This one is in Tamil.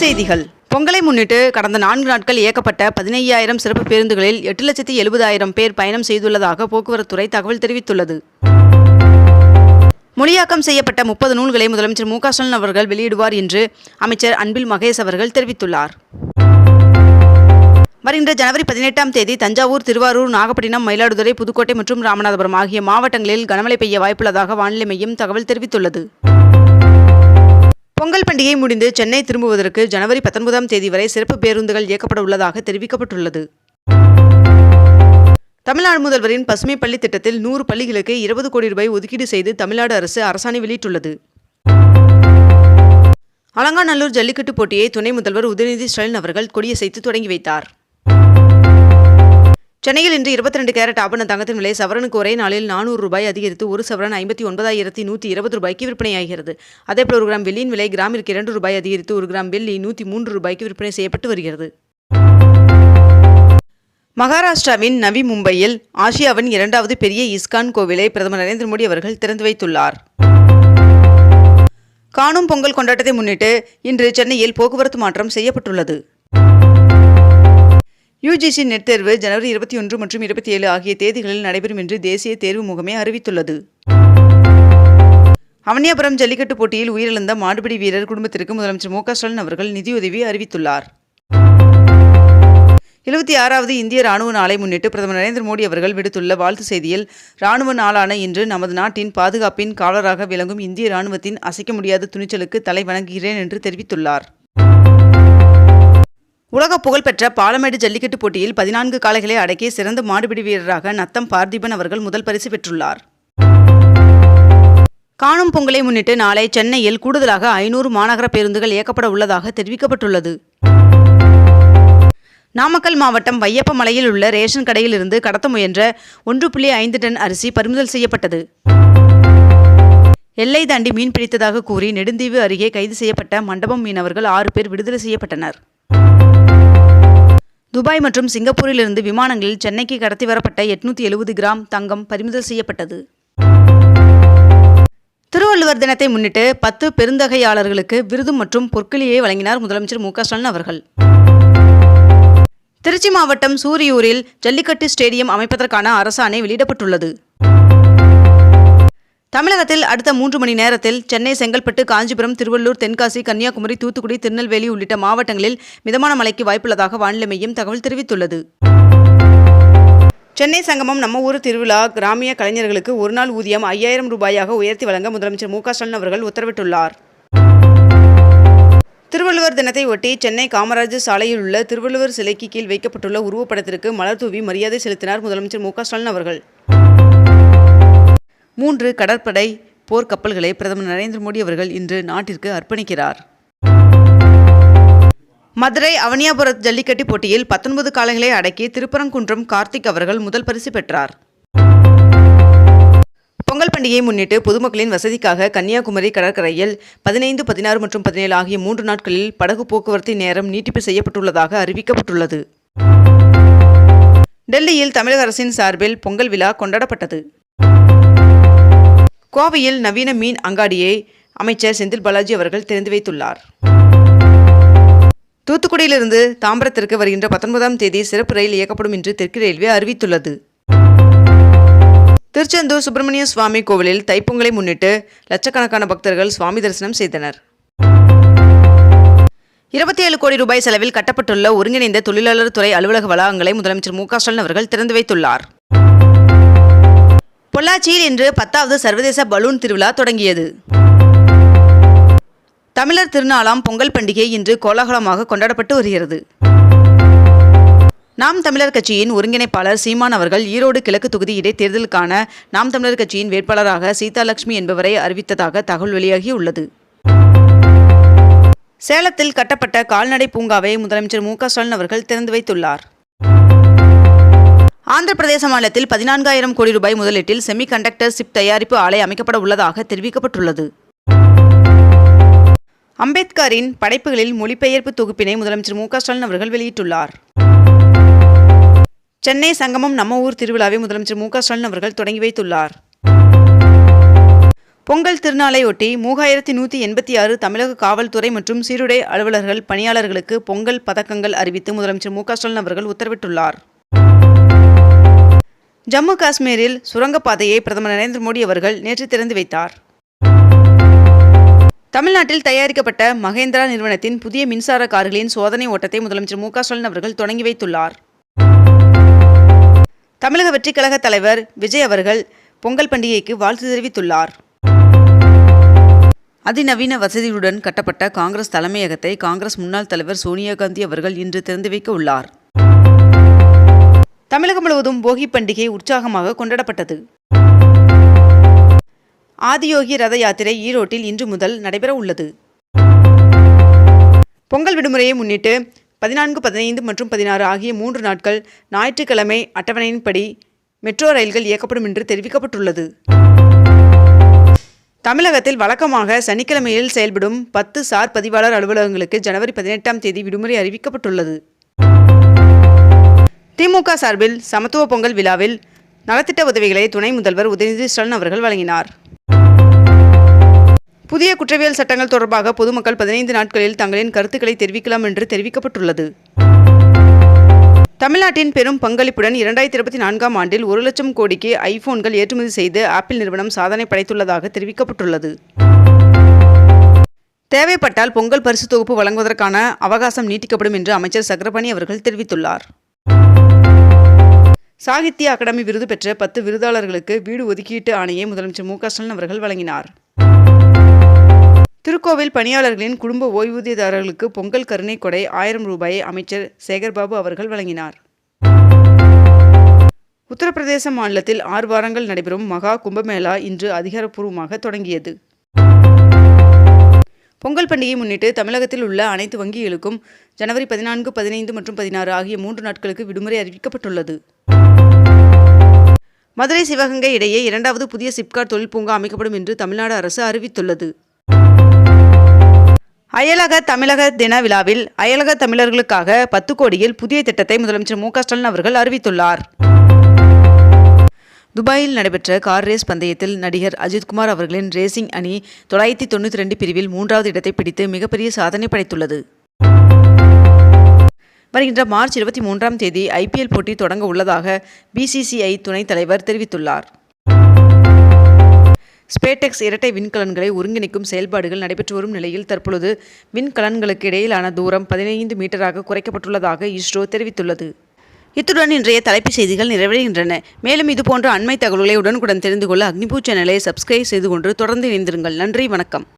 செய்திகள். பொங்கலை முன்னிட்டு கடந்த நான்கு நாட்கள் இயக்கப்பட்ட பதினையாயிரம் சிறப்பு பேருந்துகளில் எட்டு லட்சத்தி எழுபதாயிரம் பேர் பயணம் செய்துள்ளதாக போக்குவரத்துறை தகவல் தெரிவித்துள்ளது. மொழியாக்கம் செய்யப்பட்ட முப்பது நூல்களை முதலமைச்சர் மு க ஸ்டாலின் அவர்கள் வெளியிடுவார் என்று அமைச்சர் அன்பில் மகேஷ் அவர்கள் தெரிவித்துள்ளார். வருகின்ற ஜனவரி பதினெட்டாம் தேதி தஞ்சாவூர் திருவாரூர் நாகப்பட்டினம் மயிலாடுதுறை புதுக்கோட்டை மற்றும் ராமநாதபுரம் ஆகிய மாவட்டங்களில் கனமழை பெய்ய வாய்ப்புள்ளதாக வானிலை மையம் தகவல் தெரிவித்துள்ளது. பொங்கல் பண்டிகை முடிந்து சென்னை திரும்புவதற்கு ஜனவரி பத்தொன்பதாம் தேதி வரை சிறப்பு பேருந்துகள் இயக்கப்பட உள்ளதாக தெரிவிக்கப்பட்டுள்ளது. தமிழ்நாடு முதல்வரின் பசுமை பள்ளி திட்டத்தில் நூறு பள்ளிகளுக்கு இருபது கோடி ரூபாய் ஒதுக்கீடு செய்து தமிழ்நாடு அரசு அரசாணை வெளியிட்டுள்ளது. அலங்காநல்லூர் ஜல்லிக்கட்டு போட்டியை துணை முதல்வர் உதயநிதி ஸ்டாலின் அவர்கள் கொடியசைத்து தொடங்கி வைத்தார். சென்னையில் இன்று இருபத்தி ரெண்டு கேரட் ஆபண தங்கத்தின் விலை சவரனுக்கு ஒரே நாளில் நானூறு ரூபாய் அதிகரித்து ஒரு சவரன் ஐம்பத்தி ஒன்பதாயிரத்தி நூற்றி இருபது ரூபாய்க்கு விற்பனையாகிறது. அதேபோல் ஒரு கிராம் வெள்ளியின் விலை கிராமிற்கு இரண்டு ரூபாய் அதிகரித்து ஒரு கிராம் வெள்ளி நூற்றி மூன்று ரூபாய்க்கு விற்பனை செய்யப்பட்டு வருகிறது. மகாராஷ்டிராவின் நவி மும்பையில் ஆசியாவின் இரண்டாவது பெரிய இஸ்கான் கோவிலை பிரதமர் நரேந்திர மோடி அவர்கள் திறந்து வைத்துள்ளார். காணும் பொங்கல் கொண்டாட்டத்தை முன்னிட்டு இன்று சென்னையில் போக்குவரத்து மாற்றம் செய்யப்பட்டுள்ளது. யுஜிசி நெட் தேர்வு ஜனவரி இருபத்தி ஒன்று மற்றும் இருபத்தி ஏழு ஆகிய தேதிகளில் நடைபெறும் என்று தேசிய தேர்வு முகமே அறிவித்துள்ளது. அவனியாபுரம் ஜல்லிக்கட்டு போட்டியில் உயிரிழந்த மாடுபிடி வீரர் குடும்பத்திற்கு முதலமைச்சர் மு க ஸ்டாலின் அவர்கள் நிதியுதவி அறிவித்துள்ளார். எழுபத்தி ஆறாவது இந்திய ராணுவ நாளை முன்னிட்டு பிரதமர் நரேந்திர மோடி அவர்கள் விடுத்துள்ள வாழ்த்து செய்தியில் ராணுவ நாளான இன்று நமது நாட்டின் பாதுகாப்பின் காவலராக விளங்கும் இந்திய ராணுவத்தின் அசைக்க முடியாத துணிச்சலுக்கு தலை வணங்குகிறேன் என்று தெரிவித்துள்ளார். உலக புகழ்பெற்ற பாலமேடு ஜல்லிக்கட்டு போட்டியில் பதினான்கு காளைகளை அடக்கி சிறந்த மாடுபிடி வீரராக நத்தம் பார்த்திபன் அவர்கள் முதல் பரிசு பெற்றுள்ளார். காணும் பொங்கலை முன்னிட்டு நாளை சென்னையில் கூடுதலாக ஐநூறு மாநகர பேருந்துகள் இயக்கப்பட உள்ளதாக தெரிவிக்கப்பட்டுள்ளது. நாமக்கல் மாவட்டம் வையப்பமலையில் உள்ள ரேஷன் கடையில் இருந்து கடத்த முயன்ற ஒன்று புள்ளி ஐந்து டன் அரிசி பறிமுதல் செய்யப்பட்டது. எல்லை தாண்டி மீன் பிடித்ததாக கூறி நெடுந்தீவு அருகே கைது செய்யப்பட்ட மண்டபம் மீனவர்கள் ஆறு பேர் விடுதலை செய்யப்பட்டனர். துபாய் மற்றும் சிங்கப்பூரிலிருந்து விமானங்களில் சென்னைக்கு கடத்தி வரப்பட்ட எட்நூத்தி எழுபது கிராம் தங்கம் பறிமுதல் செய்யப்பட்டது. திருவள்ளுவர் தினத்தை முன்னிட்டு பத்து பெருந்தகையாளர்களுக்கு விருது மற்றும் பொற்கிளியை வழங்கினார் முதலமைச்சர் மு க ஸ்டாலின் அவர்கள். திருச்சி மாவட்டம் சூரியூரில் ஜல்லிக்கட்டு ஸ்டேடியம் அமைப்பதற்கான அரசாணை வெளியிடப்பட்டுள்ளது. தமிழகத்தில் அடுத்த மூன்று மணி நேரத்தில் சென்னை செங்கல்பட்டு காஞ்சிபுரம் திருவள்ளூர் தென்காசி கன்னியாகுமரி தூத்துக்குடி திருநெல்வேலி உள்ளிட்ட மாவட்டங்களில் மிதமான மழைக்கு வாய்ப்புள்ளதாக வானிலை மையம் தகவல் தெரிவித்துள்ளது. சென்னை சங்கமம் நம்ம ஊர் திருவிழா கிராமிய கலைஞர்களுக்கு ஒரு நாள் ஊதியம் ஐயாயிரம் ரூபாயாக உயர்த்தி வழங்க முதலமைச்சர் மு ஸ்டாலின் அவர்கள் உத்தரவிட்டுள்ளார். திருவள்ளுவர் தினத்தை ஒட்டி சென்னை காமராஜர் சாலையில் உள்ள திருவள்ளுவர் சிலைக்கு கீழ் வைக்கப்பட்டுள்ள உருவப்படத்திற்கு மலர் தூவி மரியாதை செலுத்தினார் முதலமைச்சர் மு ஸ்டாலின் அவர்கள். மூன்று கடற்படை போர்க்கப்பல்களை பிரதமர் நரேந்திர மோடி அவர்கள் இன்று நாட்டிற்கு அர்ப்பணிக்கிறார். மதுரை அவனியாபுரத் ஜல்லிக்கட்டு போட்டியில் பத்தொன்பது காளைகளை அடக்கி திருப்பரங்குன்றம் கார்த்திக் அவர்கள் முதல் பரிசு பெற்றார். பொங்கல் பண்டிகையை முன்னிட்டு பொதுமக்களின் வசதிக்காக கன்னியாகுமரி கடற்கரையில் பதினைந்து பதினாறு மற்றும் பதினேழு ஆகிய மூன்று நாட்களில் படகு போக்குவரத்து நேரம் நீட்டிப்பு செய்யப்பட்டுள்ளதாக அறிவிக்கப்பட்டுள்ளது. டெல்லியில் தமிழக அரசின் சார்பில் பொங்கல் விழா கொண்டாடப்பட்டது. கோவையில் நவீன மீன் அங்காடியை அமைச்சர் செந்தில் பாலாஜி அவர்கள் திறந்து வைத்துள்ளார். தூத்துக்குடியிலிருந்து தாம்பரத்திற்கு வருகின்ற பத்தொன்பதாம் தேதி சிறப்பு ரயில் இயக்கப்படும் என்று தெற்கு ரயில்வே அறிவித்துள்ளது. திருச்செந்தூர் சுப்பிரமணிய சுவாமி கோவிலில் தைப்பொங்கலை முன்னிட்டு லட்சக்கணக்கான பக்தர்கள் சுவாமி தரிசனம் செய்தனர். இருபத்தி ஏழு கோடி ரூபாய் செலவில் கட்டப்பட்டுள்ள ஒருங்கிணைந்த தொழிலாளர் துறை அலுவலக வளாகங்களை முதலமைச்சர் மு க ஸ்டாலின் அவர்கள் திறந்து வைத்துள்ளார். பொள்ளாச்சியில் இன்று பத்தாவது சர்வதேச பலூன் திருவிழா தொடங்கியது. தமிழர் திருநாளாம் பொங்கல் பண்டிகை இன்று கோலாகலமாக கொண்டாடப்பட்டு வருகிறது. நாம் தமிழர் கட்சியின் ஒருங்கிணைப்பாளர் சீமான் அவர்கள் ஈரோடு கிழக்கு தொகுதி இடைத்தேர்தலுக்கான நாம் தமிழர் கட்சியின் வேட்பாளராக சீதாலட்சுமி என்பவரை அறிவித்ததாக தகவல் வெளியாகியுள்ளது. சேலத்தில் கட்டப்பட்ட கால்நடை பூங்காவை முதலமைச்சர் மு க ஸ்டாலின் அவர்கள் திறந்து வைத்துள்ளார். ஆந்திர பிரதேச மாநிலத்தில் பதினான்காயிரம் கோடி ரூபாய் முதலீட்டில் செமி கண்டக்டர் சிப் தயாரிப்பு ஆலை அமைக்கப்பட உள்ளதாக தெரிவிக்கப்பட்டுள்ளது. அம்பேத்கரின் படைப்புகளில் மொழிபெயர்ப்பு தொகுப்பினை முதலமைச்சர் மு ஸ்டாலின் அவர்கள் வெளியிட்டுள்ளார். சென்னை சங்கமம் நம்ம ஊர் திருவிழாவை முதலமைச்சர் மு ஸ்டாலின் அவர்கள் தொடங்கி வைத்துள்ளார். பொங்கல் திருநாளையொட்டி மூவாயிரத்தி நூற்றி எண்பத்தி ஆறு தமிழக காவல்துறை மற்றும் சீருடை அலுவலர்கள் பணியாளர்களுக்கு பொங்கல் பதக்கங்கள் அறிவித்து முதலமைச்சர் மு ஸ்டாலின் அவர்கள் உத்தரவிட்டுள்ளார். ஜம்மு காஷ்மீரில் சுரங்கப்பாதையை பிரதமர் நரேந்திர மோடி அவர்கள் நேற்று திறந்து வைத்தார். தமிழ்நாட்டில் தயாரிக்கப்பட்ட மகேந்திரா நிறுவனத்தின் புதிய மின்சார கார்களின் சோதனை ஓட்டத்தை முதலமைச்சர் மு க ஸ்டாலின் அவர்கள் தொடங்கி வைத்துள்ளார். தமிழக வெற்றிக் கழக தலைவர் விஜய் அவர்கள் பொங்கல் பண்டிகைக்கு வாழ்த்து தெரிவித்துள்ளார். அதிநவீன வசதியுடன் கட்டப்பட்ட காங்கிரஸ் தலைமையகத்தை காங்கிரஸ் முன்னாள் தலைவர் சோனியா காந்தி அவர்கள் இன்று திறந்து வைக்க உள்ளார். தமிழகம் முழுவதும் போகி பண்டிகை உற்சாகமாக கொண்டாடப்பட்டது. ஆதியோகி ரத யாத்திரை ஈரோட்டில் இன்று முதல் நடைபெற உள்ளது. பொங்கல் விடுமுறையை முன்னிட்டு பதினான்கு பதினைந்து மற்றும் பதினாறு ஆகிய மூன்று நாட்கள் ஞாயிற்றுக்கிழமை அட்டவணையின்படி மெட்ரோ ரயில்கள் இயக்கப்படும் என்று தெரிவிக்கப்பட்டுள்ளது. தமிழகத்தில் வழக்கமாக சனிக்கிழமையில் செயல்படும் பத்து சார் பதிவாளர் அலுவலகங்களுக்கு ஜனவரி பதினெட்டாம் தேதி விடுமுறை அறிவிக்கப்பட்டுள்ளது. திமுக சார்பில் சமத்துவ பொங்கல் விழாவில் நலத்திட்ட உதவிகளை துணை முதல்வர் உதயநிதி ஸ்டாலின் அவர்கள் வழங்கினார். புதிய குற்றவியல் சட்டங்கள் தொடர்பாக பொதுமக்கள் பதினைந்து நாட்களில் தங்களின் கருத்துக்களை தெரிவிக்கலாம் என்று தெரிவிக்கப்பட்டுள்ளது. தமிழ்நாட்டின் பெரும் பங்களிப்புடன் இரண்டாயிரத்தி இருபத்தி நான்காம் ஆண்டில் ஒரு லட்சம் கோடிக்கு ஐபோன்கள் ஏற்றுமதி செய்து ஆப்பிள் நிறுவனம் சாதனை படைத்துள்ளதாக தெரிவிக்கப்பட்டுள்ளது. தேவைப்பட்டால் பொங்கல் பரிசு தொகுப்பு வழங்குவதற்கான அவகாசம் நீட்டிக்கப்படும் என்று அமைச்சர் சக்கரபாணி அவர்கள் தெரிவித்துள்ளார். சாகித்ய அகாடமி விருது பெற்ற பத்து விருதாளர்களுக்கு வீடு ஒதுக்கீட்டு ஆணையை முதலமைச்சர் மு ஸ்டாலின் அவர்கள் வழங்கினார். திருக்கோவில் பணியாளர்களின் குடும்ப ஓய்வூதியதாரர்களுக்கு பொங்கல் கருணை கொடை ஆயிரம் ரூபாயை அமைச்சர் சேகர்பாபு அவர்கள் வழங்கினார். உத்தரப்பிரதேச மாநிலத்தில் ஆறு வாரங்கள் நடைபெறும் மகா கும்பமேளா இன்று அதிகாரப்பூர்வமாக தொடங்கியது. பொங்கல் பண்டிகையை முன்னிட்டு தமிழகத்தில் உள்ள அனைத்து வங்கிகளுக்கும் ஜனவரி பதினான்கு பதினைந்து மற்றும் பதினாறு ஆகிய மூன்று நாட்களுக்கு விடுமுறை அறிவிக்கப்பட்டுள்ளது. மதுரை சிவகங்கை இடையே இரண்டாவது புதிய சிப்காட் தொழில் பூங்கா அமைக்கப்படும் என்று தமிழ்நாடு அரசு அறிவித்துள்ளது. அயலக தமிழக தின விழாவில் அயலக தமிழர்களுக்காக பத்து கோடியில் புதிய திட்டத்தை முதலமைச்சர் மு ஸ்டாலின் அவர்கள் அறிவித்துள்ளார். துபாயில் நடைபெற்ற கார் ரேஸ் பந்தயத்தில் நடிகர் அஜித்குமார் அவர்களின் ரேசிங் அணி தொள்ளாயிரத்தி தொண்ணூற்றி ரெண்டு பிரிவில் மூன்றாவது இடத்தை பிடித்து மிகப்பெரிய சாதனை படைத்துள்ளது. வருகின்ற மார்ச் இருபத்தி மூன்றாம் தேதி ஐபிஎல் போட்டி தொடங்க உள்ளதாக பிசிசிஐ துணைத் தலைவர் தெரிவித்துள்ளார். ஸ்பேடெக்ஸ் இரட்டை விண்கலன்களை ஒருங்கிணைக்கும் செயல்பாடுகள் நடைபெற்று வரும் நிலையில் தற்பொழுது விண்கலன்களுக்கு இடையிலான தூரம் பதினைந்து மீட்டராக குறைக்கப்பட்டுள்ளதாக இஸ்ரோ தெரிவித்துள்ளது. இத்துடன் இன்றைய தலைப்புச் செய்திகள் நிறைவடைகின்றன. மேலும் இதுபோன்ற அண்மை தகவல்களை உடனுக்குடன் தெரிந்து கொள்ள அக்னிபூ சேனலை சப்ஸ்கிரைப் செய்து கொண்டு தொடர்ந்து இணைந்திருங்கள். நன்றி வணக்கம்.